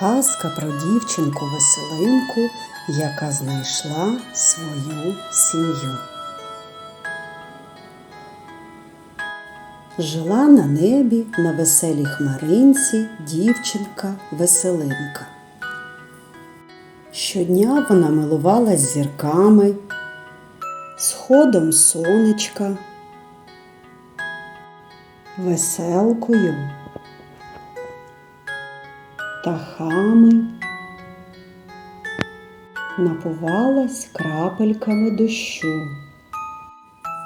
Казка про дівчинку Веселинку, яка знайшла свою сім'ю. Жила на небі на веселій хмаринці дівчинка Веселинка. Щодня вона милувалась зірками, сходом сонечка, веселкою, птахами, напувалась крапельками дощу.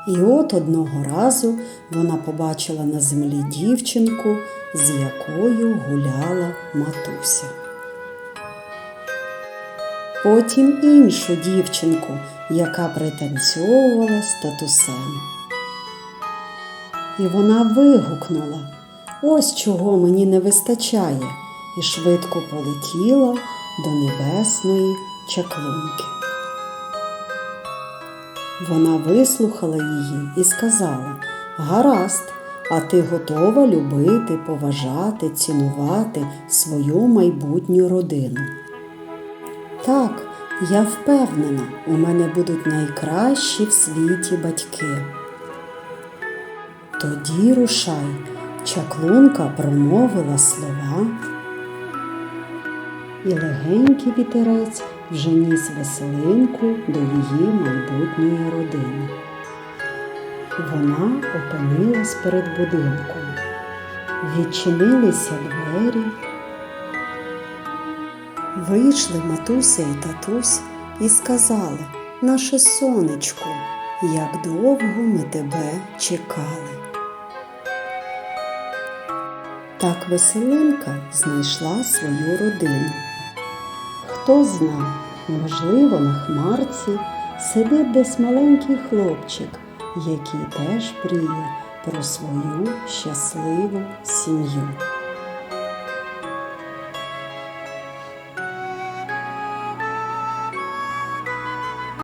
І от одного разу вона побачила на землі дівчинку, з якою гуляла матуся. Потім іншу дівчинку, яка пританцьовувала з татусем. І вона вигукнула ось чого мені не вистачає, і швидко полетіла до небесної чаклунки. Вона вислухала її і сказала Гаразд, а ти готова любити, поважати, цінувати свою майбутню родину. Так, я впевнена, у мене будуть найкращі в світі батьки. Тоді рушай, чаклунка промовила слова, і легенький вітерець вже ніс веселинку до її майбутньої родини. Вона опинилась перед будинком. Відчинилися двері. Вийшли матуся і татусь і сказали, наше сонечко, як довго ми тебе чекали. Так Веселинка знайшла свою родину. Хто зна, можливо, на хмарці сидить десь маленький хлопчик, який теж пріє про свою щасливу сім'ю.